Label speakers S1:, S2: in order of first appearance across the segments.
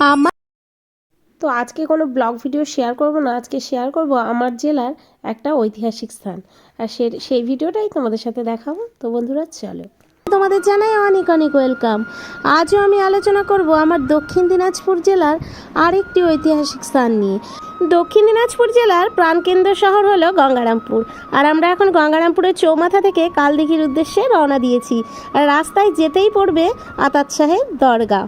S1: আমার তো আজকে কোনো ব্লগ ভিডিও শেয়ার করব না, আজকে শেয়ার করব আমার জেলার একটা ঐতিহাসিক স্থান। আর সে সেই ভিডিওটাই তোমাদের সাথে দেখাবো। তো বন্ধুরা, চলো। তোমাদের জানাই অনেক অনেক ওয়েলকাম। আজও আমি আলোচনা করব আমার দক্ষিণ দিনাজপুর জেলার আরেকটি ঐতিহাসিক স্থান নিয়ে। দক্ষিণ দিনাজপুর জেলার প্রাণকেন্দ্র শহর হলো গঙ্গারামপুর। আর আমরা এখন গঙ্গারামপুরের চৌমাথা থেকে কালদিঘির উদ্দেশ্যে রওনা দিয়েছি। আর রাস্তায় যেতেই পড়বে আতাত সাহেব দরগা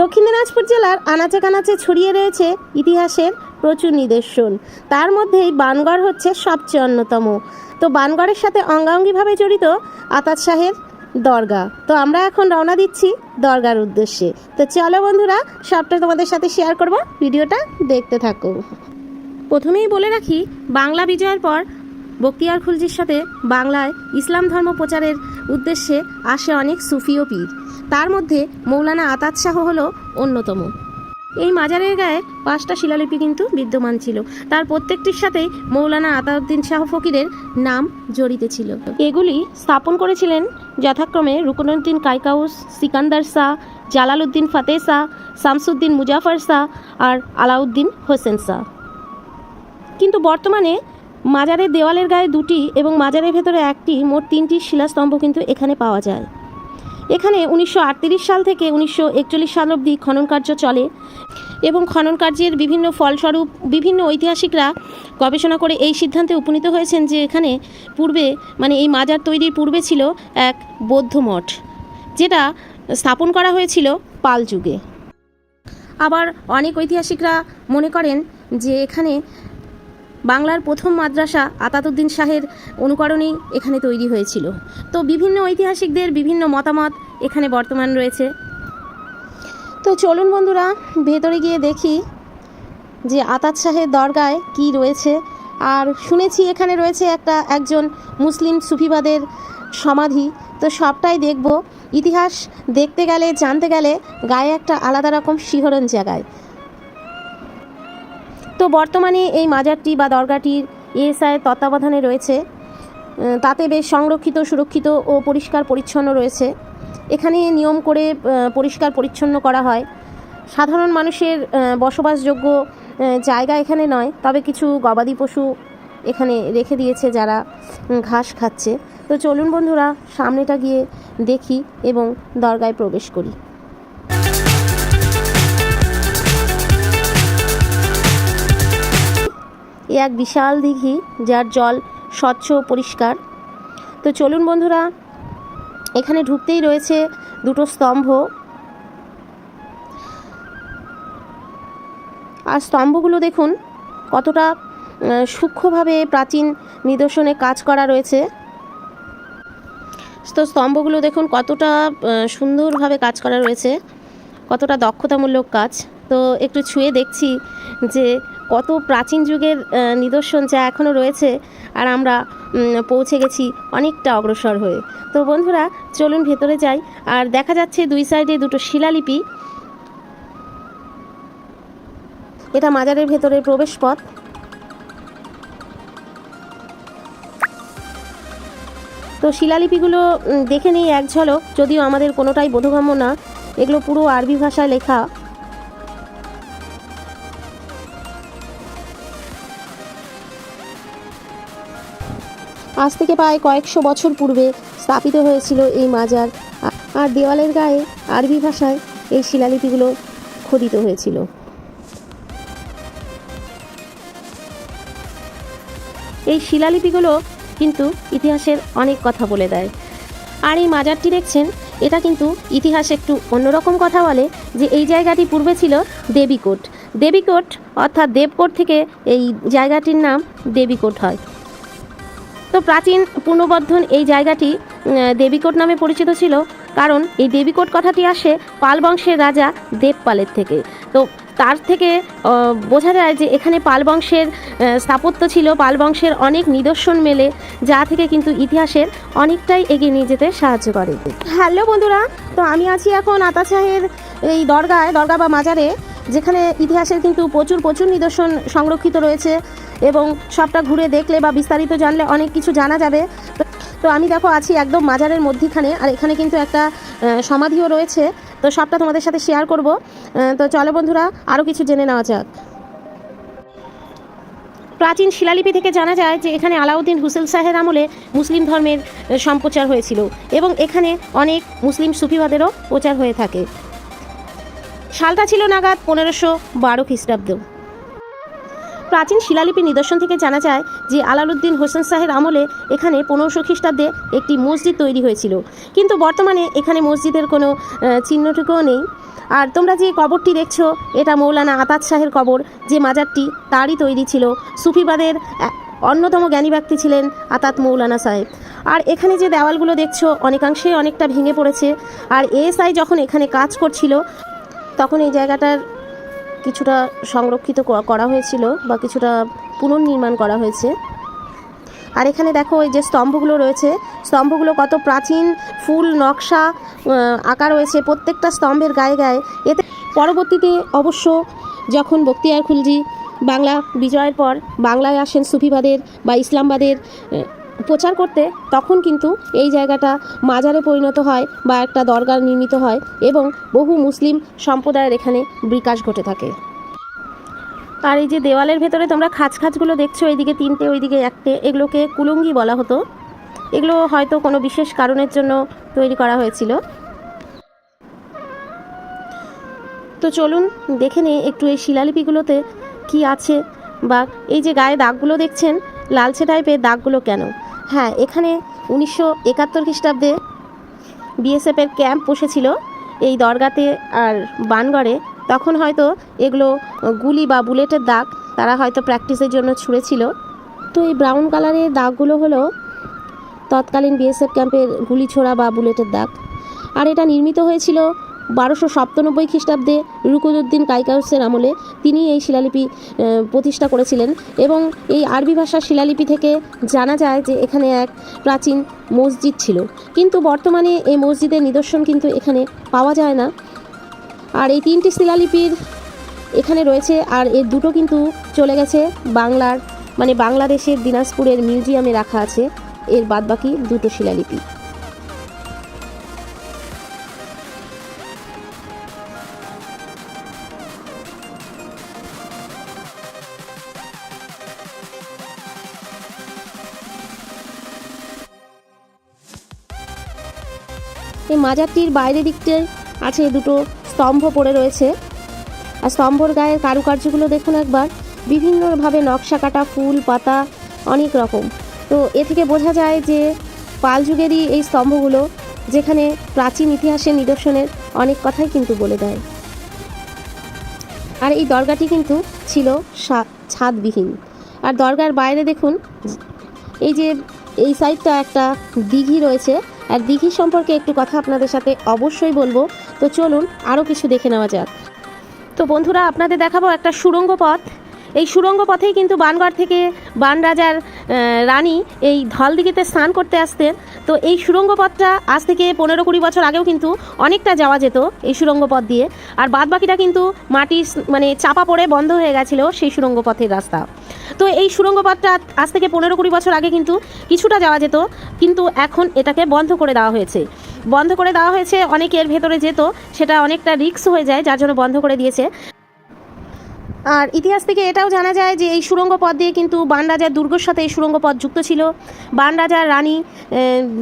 S1: দক্ষিণ দিনাজপুর জেলার আনাচে কানাচে ছড়িয়ে রয়েছে ইতিহাসের প্রচুর নিদর্শন। তার মধ্যেই বানগড় হচ্ছে সবচেয়ে অন্যতম। তো বানগড়ের সাথে অঙ্গাঙ্গিভাবে জড়িত আতাত শাহের দরগা। তো আমরা এখন রওনা দিচ্ছি দরগার উদ্দেশ্যে। তো চলো বন্ধুরা, সবটা তোমাদের সাথে শেয়ার করব। ভিডিওটা দেখতে থাকো। প্রথমেই বলে রাখি, বাংলা বিজয়ের পর বক্তিয়ার খুলজির সাথে বাংলায় ইসলাম ধর্ম প্রচারের উদ্দেশ্যে আসে অনেক সুফি ও পীর। তার মধ্যে মৌলানা আতাত শাহ হল অন্যতম। এই মাজারের গায়ে পাঁচটা শিলালিপি কিন্তু বিদ্যমান ছিল। তার প্রত্যেকটির সাথেই মৌলানা আতাউদ্দিন শাহ ফকিরের নাম জড়িত ছিল। এগুলি স্থাপন করেছিলেন যথাক্রমে রুকনুদ্দিন কাইকাউস, সিকান্দার শাহ, জালালউদ্দিন ফাতে শাহ, শামসুদ্দিন মুজাফর শাহ আর আলাউদ্দিন হোসেন শাহ। কিন্তু বর্তমানে মাজারের দেওয়ালের গায়ে দুটি এবং মাজারের ভেতরে একটি মোট তিনটি শিলাস্তম্ভ কিন্তু এখানে পাওয়া যায়। এখানে উনিশশো আটত্রিশ সাল থেকে উনিশশো একচল্লিশ সাল অবধি খনন কার্য চলে এবং খনন কার্যের বিভিন্ন ফলস্বরূপ বিভিন্ন ঐতিহাসিকরা গবেষণা করে এই সিদ্ধান্তে উপনীত হয়েছেন যে এখানে পূর্বে মানে এই মাজার তৈরির পূর্বে ছিল এক বৌদ্ধ মঠ, যেটা স্থাপন করা হয়েছিল পাল যুগে। আবার অনেক ঐতিহাসিকরা মনে করেন যে এখানে বাংলার প্রথম মাদ্রাসা আতাতুদ্দিন শাহের অনুকরণেই এখানে তৈরি হয়েছিল। তো বিভিন্ন ঐতিহাসিকদের বিভিন্ন মতামত এখানে বর্তমান রয়েছে। তো চলুন বন্ধুরা, ভেতরে গিয়ে দেখি যে আতাত শাহের দরগায় কি রয়েছে। আর শুনেছি এখানে রয়েছে একটা একজন মুসলিম সুফিবাদের সমাধি। তো সবটাই দেখব। ইতিহাস দেখতে গেলে, জানতে গেলে গায়ে একটা আলাদা রকম শিহরণ জাগায়। তো বর্তমানে এই মাজারটি বা দরগাটির এএসআই তত্ত্বাবধানে রয়েছে। তাতে বেশ সংরক্ষিত, সুরক্ষিত ও পরিষ্কার পরিচ্ছন্ন রয়েছে। এখানে নিয়ম করে পরিষ্কার পরিচ্ছন্ন করা হয়। সাধারণ মানুষের বসবাসযোগ্য জায়গা এখানে নয়, তবে কিছু গবাদি পশু এখানে রেখে দিয়েছে যারা ঘাস খাচ্ছে। তো চলুন বন্ধুরা, সামনেটা গিয়ে দেখি এবং দরগায় প্রবেশ করি। এ এক বিশাল দিঘি যার জল স্বচ্ছ পরিষ্কার। তো চলুন বন্ধুরা, এখানে ঢুকতেই রয়েছে দুটো স্তম্ভ। আর স্তম্ভগুলো দেখুন, কতটা সূক্ষ্মভাবে প্রাচীন নিদর্শনে কাজ করা রয়েছে। তো স্তম্ভগুলো দেখুন, কতটা সুন্দরভাবে কাজ করা রয়েছে, কতটা দক্ষতামূলক কাজ। তো একটু ছুঁয়ে দেখছি যে কত প্রাচীন যুগের নিদর্শন যা এখনও রয়েছে আর আমরা পৌঁছে গেছি অনেকটা অগ্রসর হয়ে। তো বন্ধুরা, চলুন ভেতরে যাই। আর দেখা যাচ্ছে দুই সাইডে দুটো শিলালিপি। এটা মাজারের ভেতরে প্রবেশ পথ তো শিলালিপিগুলো দেখে নিই এক ঝলক, যদিও আমাদের কোনোটাই বোধগম্য না। এগুলো পুরো আরবি ভাষায় লেখা। আজ থেকে প্রায় কয়েকশো বছর পূর্বে স্থাপিত হয়েছিল এই মাজার। আর দেওয়ালের গায়ে আরবি ভাষায় এই শিলালিপিগুলো খোদিত হয়েছিল। এই শিলালিপিগুলো কিন্তু ইতিহাসের অনেক কথা বলে দেয়। আর এই মাজারটি দেখছেন, এটা কিন্তু ইতিহাস একটু অন্যরকম কথা বলে যে এই জায়গাটি পূর্বে ছিল দেবীকোট। দেবীকোট অর্থাৎ দেবকোট থেকে এই জায়গাটির নাম দেবীকোট হয়। তো প্রাচীন পুনর্বর্ধন এই জায়গাটি দেবীকোট নামে পরিচিত ছিল। কারণ এই দেবীকোট কথাটি আসে পাল বংশের রাজা দেবপালের থেকে। তো তার থেকে বোঝা যায় যে এখানে পাল বংশের স্থাপত্য ছিল। পাল বংশের অনেক নিদর্শন মেলে, যা থেকে কিন্তু ইতিহাসের অনেকটাই এগিয়ে নিয়ে যেতে সাহায্য করে। হ্যালো বন্ধুরা, তো আমি আছি এখন আতাশাহের এই দরগায়, দরগা বা মাজারে, যেখানে ইতিহাসের কিন্তু প্রচুর প্রচুর নিদর্শন সংরক্ষিত রয়েছে। এবং সবটা ঘুরে দেখলে বা বিস্তারিত জানলে অনেক কিছু জানা যাবে। তো- আমি দেখো আছি একদম মাজারের মধ্যিখানে, আর এখানে কিন্তু একটা সমাধিও রয়েছে। তো সবটা তোমাদের সাথে শেয়ার করব। তো চলো বন্ধুরা আরও কিছু জেনে নেওয়া যাক। প্রাচীন শিলালিপি থেকে জানা যায় যে এখানে আলাউদ্দিন হুসেন শাহের আমলে মুসলিম ধর্মের সম্প্রচার হয়েছিল এবং এখানে অনেক মুসলিম সুফিবাদেরও প্রচার হয়ে থাকে। সালটা ছিল নাগাদ পনেরোশো বারো খ্রিস্টাব্দ। প্রাচীন শিলালিপি নিদর্শন থেকে জানা যায় যে আলাউদ্দিন হোসেন শাহের আমলে এখানে পনেরোশো খ্রিস্টাব্দে একটি মসজিদ তৈরি হয়েছিল। কিন্তু বর্তমানে এখানে মসজিদের কোনো চিহ্নটুকুও নেই। আর তোমরা যে কবরটি দেখছ, এটা মৌলানা আতাত শাহের কবর। যে মাজারটি, তারই তৈরি ছিল। সুফিবাদের অন্যতম জ্ঞানী ব্যক্তি ছিলেন আতাত মৌলানা সাহেব। আর এখানে যে দেওয়ালগুলো দেখছ অনেকাংশে অনেকটা ভেঙে পড়েছে। আর এএসআই যখন এখানে কাজ করছিল, তখন এই জায়গাটার কিছুটা সংরক্ষিত করা হয়েছিল বা কিছুটা পুনর্নির্মাণ করা হয়েছে। আর এখানে দেখো এই যে স্তম্ভগুলো রয়েছে, স্তম্ভগুলো কত প্রাচীন ফুল, নকশা আঁকা রয়েছে প্রত্যেকটা স্তম্ভের গায়ে গায়ে। এতে পরবর্তীতে অবশ্য যখন বক্তিয়ার খুলজি বাংলা বিজয়ের পর বাংলায় আসেন সুফিবাদের বা ইসলামবাদের প্রচার করতে, তখন কিন্তু এই জায়গাটা মাজারে পরিণত হয় বা একটা দরগা নির্মিত হয় এবং বহু মুসলিম সম্প্রদায়ের এখানে বিকাশ ঘটে থাকে। আর এই যে দেওয়ালের ভেতরে তোমরা খাঁজ খাঁজগুলো দেখছ, এইদিকে তিনটে, ওইদিকে একটে, এগুলোকে কুলুঙ্গি বলা হতো। এগুলো হয়তো কোনো বিশেষ কারণের জন্য তৈরি করা হয়েছিল। তো চলুন দেখে নিই একটু এই শিলালিপিগুলোতে কি আছে বা এই যে গায়ে দাগগুলো দেখছেন, লালচে টাইপের দাগগুলো কেন? হ্যাঁ এখানে উনিশশো একাত্তর খ্রিস্টাব্দে বিএসএফের ক্যাম্প বসেছিল এই দরগাতে আর বানগড়ে। তখন হয়তো এগুলো গুলি বা বুলেটের দাগ তারা হয়তো প্র্যাকটিসের জন্য ছুঁড়েছিল। তো এই ব্রাউন কালারের দাগগুলো হলো তৎকালীন বিএসএফ ক্যাম্পের গুলি ছোড়া বা বুলেটের দাগ। আর এটা নির্মিত হয়েছিল বারোশো সপ্তানব্বই খ্রিস্টাব্দে রুকুদুদ্দিন কাইকাউসের আমলে তিনি এই শিলালিপি প্রতিষ্ঠা করেছিলেন এবং এই আরবি ভাষার শিলালিপি থেকে জানা যায় যে এখানে এক প্রাচীন মসজিদ ছিল। কিন্তু বর্তমানে এই মসজিদের নিদর্শন কিন্তু এখানে পাওয়া যায় না। আর এই তিনটি শিলালিপির এখানে রয়েছে আর এর দুটো কিন্তু চলে গেছে বাংলার মানে বাংলাদেশের দিনাজপুরের মিউজিয়ামে রাখা আছে। এর বাদবাকি দুটো শিলালিপি। মাজারটির বাইরে দিকটায় আছে দুটো স্তম্ভ পড়ে রয়েছে। আর স্তম্ভর গায়ের কারুকার্যগুলো দেখুন একবার। বিভিন্নভাবে নকশা কাটা ফুল, পাতা, অনেক রকম। তো এ থেকে বোঝা যায় যে পাল যুগেরই এই স্তম্ভগুলো, যেখানে প্রাচীন ইতিহাসের নিদর্শনের অনেক কথাই কিন্তু বলে দেয়। আর এই দরগাটি কিন্তু ছিল ছাদবিহীন। আর দরগার বাইরে দেখুন, এই যে এই সাইডটা একটা দিঘি রয়েছে আর দিঘি সম্পর্কে একটু কথা আপনাদের সাথে অবশ্যই বলব। তো চলুন আরও কিছু দেখে নেওয়া যাক। তো বন্ধুরা, আপনাদের দেখাবো একটা সুড়ঙ্গ পথ। এই সুড়ঙ্গ পথেই কিন্তু বানগড় থেকে বান রাজার রানী এই ধলদিঘিতে স্নান করতে আসতেন। তো এই সুড়ঙ্গ পথটা আজ থেকে পনেরো কুড়ি বছর আগেও কিন্তু অনেকটা যাওয়া যেত এই সুড়ঙ্গ পথ দিয়ে। আর বাদ বাকিটা কিন্তু মাটি মানে চাপা পড়ে বন্ধ হয়ে গেছিল সেই সুড়ঙ্গ পথের রাস্তা। তো এই সুড়ঙ্গ পথটা আজ থেকে পনেরো কুড়ি বছর আগে কিন্তু কিছুটা যাওয়া যেত, কিন্তু এখন এটাকে বন্ধ করে দেওয়া হয়েছে। বন্ধ করে দেওয়া হয়েছে অনেকের ভেতরে যেত, সেটা অনেকটা রিস্ক হয়ে যায়, যার জন্য বন্ধ করে দিয়েছে। আর ইতিহাস থেকে এটাও জানা যায় যে এই সুড়ঙ্গ পথ দিয়ে কিন্তু বান রাজার দুর্গর সাথে এই সুড়ঙ্গ পথ যুক্ত ছিল। বান রাজার রানী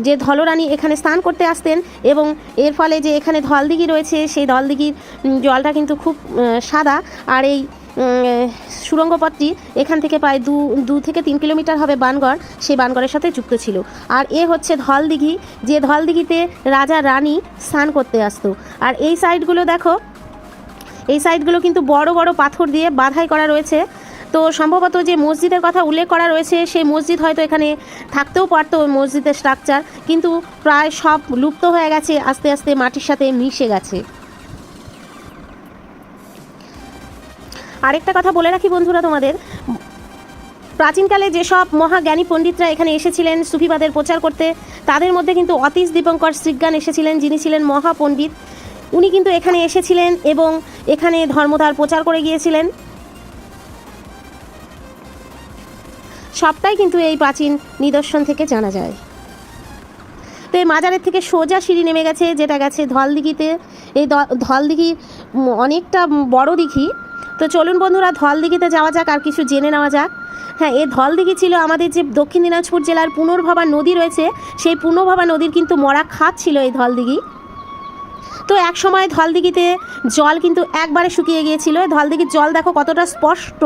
S1: যে ধলরানী এখানে স্নান করতে আসতেন এবং এর ফলে যে এখানে ধলদিঘি রয়েছে সেই ধলদিঘির জলটা কিন্তু খুব সাদা। আর এই উম, সুড়ঙ্গ পথটি এখান থেকে প্রায় দু দু থেকে তিন কিলোমিটার হবে বানগড় সেই বানগড়ের সাথে যুক্ত ছিল। আর এ হচ্ছে ধলদিঘি যে ধলদিঘিতে রাজা রানী স্নান করতে আসতো। আর এই সাইডগুলো দেখো এই সাইডগুলো কিন্তু বড় বড় পাথর দিয়ে বাধাই করা রয়েছে। তো সম্ভবত যে মসজিদের কথা উল্লেখ করা রয়েছে, সেই মসজিদ হয়তো এখানে থাকতেও পারতো ওই মসজিদের স্ট্রাকচার কিন্তু প্রায় সব লুপ্ত হয়ে গেছে, আস্তে আস্তে মাটির সাথে মিশে গেছে। আরেকটা কথা বলে রাখি বন্ধুরা তোমাদের। প্রাচীনকালে যেসব মহাজ্ঞানী পণ্ডিতরা এখানে এসেছিলেন সুফিবাদের প্রচার করতে, তাদের মধ্যে কিন্তু অতীশ দীপঙ্কর শ্রীজ্ঞান এসেছিলেন, যিনি ছিলেন মহাপণ্ডিত। উনি কিন্তু এখানে এসেছিলেন এবং এখানে ধর্মধার প্রচার করে গিয়েছিলেন। সবটাই কিন্তু এই প্রাচীন নিদর্শন থেকে জানা যায়। তো এই মাজারের থেকে সোজা সিঁড়ি নেমে গেছে, যেটা গেছে ধলদিঘিতে। এই ধলদিঘি অনেকটা বড় দিঘি। তো চলুন বন্ধুরা, ধলদিঘিতে যাওয়া যাক, আর কিছু জেনে নেওয়া যাক। হ্যাঁ এই ধলদিঘি ছিল আমাদের যে দক্ষিণ দিনাজপুর জেলার পুনর্ভবা নদী রয়েছে, সেই পুনর্ভবা নদীর কিন্তু মরা খাত ছিল এই ধলদিঘি। তো এক সময় ধলদিঘিতে জল কিন্তু একবারে শুকিয়ে গিয়েছিল। ধলদিঘির জল দেখো কতটা স্পষ্ট।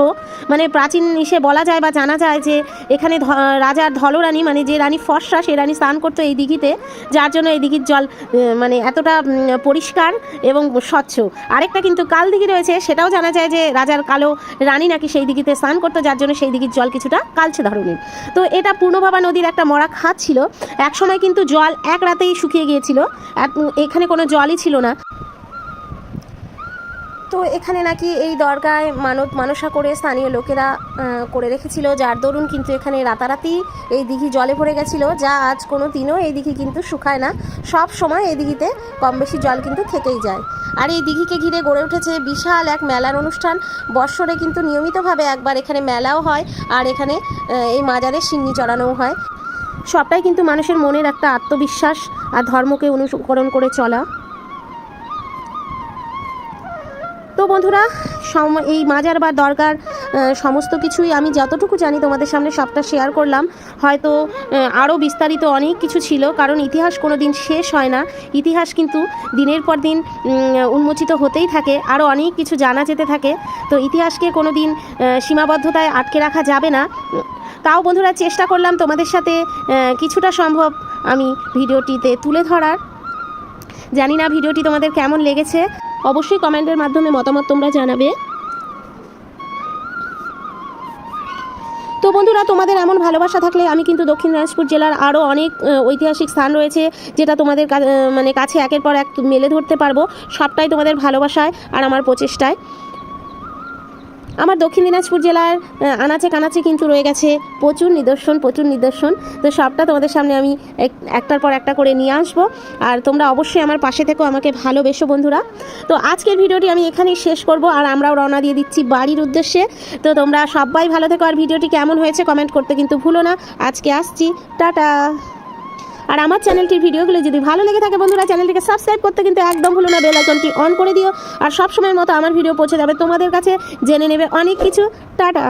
S1: মানে প্রাচীন ইসে বলা যায় বা জানা যায় যে এখানে রাজার ধলরানী মানে যে রানী ফর্সা সেই রানী স্নান করতো এই দিঘিতে, যার জন্য এই দিঘির জল মানে এতটা পরিষ্কার এবং স্বচ্ছ। আরেকটা কিন্তু কাল দিঘি রয়েছে, সেটাও জানা যায় যে রাজার কালো রানী নাকি সেই দিঘিতে স্নান করতো, যার জন্য সেই দিঘির জল কিছুটা কালচে ধরনের। তো এটা পূর্ণভাবা নদীর একটা মরা খাত ছিল। একসময় কিন্তু জল এক রাতেই শুকিয়ে গিয়েছিল। এখানে কোনো জলই ছিল না। তো এখানে নাকি এই দরগায় মানত মানসা করে স্থানীয় লোকেরা করে রেখেছিল। যার দরুন কিন্তু এখানে রাতারাতি এই দিঘি জলে ভরে গেছিল, যা আজ কোনো দিনও এই দিঘি কিন্তু শুকায় না। সব সময় এই দিঘিতে কম বেশি জল কিন্তু থেকেই যায়। আর এই দিঘিকে ঘিরে গড়ে উঠেছে বিশাল এক মেলার অনুষ্ঠান। বৎসরে কিন্তু নিয়মিতভাবে একবার এখানে মেলাও হয়, আর এখানে এই মাজারে সিন্নি চড়ানোও হয়। সবটাই কিন্তু মানুষের মনের একটা আত্মবিশ্বাস আর ধর্মকে অনুসরণ করে চলা। বন্ধুরা, সম- এই মাজার বা দরকার সমস্ত কিছুই আমি যতটুকু জানি তোমাদের সামনে সবটা শেয়ার করলাম। হয়তো আরও বিস্তারিত অনেক কিছু ছিল, কারণ ইতিহাস কোনো দিন শেষ হয় না। ইতিহাস কিন্তু দিনের পর দিন উন্মোচিত হতেই থাকে আরও অনেক কিছু জানা যেতে থাকে। তো ইতিহাসকে কোনো দিন সীমাবদ্ধতায় আটকে রাখা যাবে না। তাও বন্ধুরা, চেষ্টা করলাম তোমাদের সাথে কিছুটা সম্ভব আমি ভিডিওটিতে তুলে ধরার। জানি না ভিডিওটি তোমাদের কেমন লেগেছে। অবশ্যই কমেন্টের মাধ্যমে মতামত তোমরা জানাবে। তো বন্ধুরা, তোমাদের এমন ভালোবাসা থাকলে আমি কিন্তু দক্ষিণ দিনাজপুর জেলার আরও অনেক ঐতিহাসিক স্থান রয়েছে যেটা তোমাদের মানে কাছে একের পর এক মেলে ধরতে পারব। সবটাই তোমাদের ভালোবাসায় আর আমার প্রচেষ্টায়। আমার দক্ষিণ দিনাজপুর জেলার আনাচে কানাচে কিন্তু রয়ে গেছে প্রচুর নিদর্শন প্রচুর নিদর্শন। তো সবটা তোমাদের সামনে আমি এক- একটার পর একটা করে নিয়ে আসব। আর তোমরা অবশ্যই আমার পাশে থেকো, আমাকে ভালোবেসো বন্ধুরা। তো আজকের ভিডিওটি আমি এখানেই শেষ করব, আর আমরাও রওনা দিয়ে দিচ্ছি বাড়ির উদ্দেশ্যে। তো তোমরা সবাই ভালো থেকো, আর ভিডিওটি কেমন হয়েছে কমেন্ট করতে কিন্তু ভুলো না। আজকে আসছি, টাটা! আর আমার চ্যানেলটির ভিডিওগুলো যদি ভালো লেগে থাকে বন্ধুরা, চ্যানেলটিকে সাবস্ক্রাইব করতে কিন্তু একদম ভুলো না বেল আইকনটি অন করে দিও। আর সব সময়ের মতো আমার ভিডিও পৌঁছে যাবে তোমাদের কাছে। জেনে নেবে অনেক কিছু। টাটা।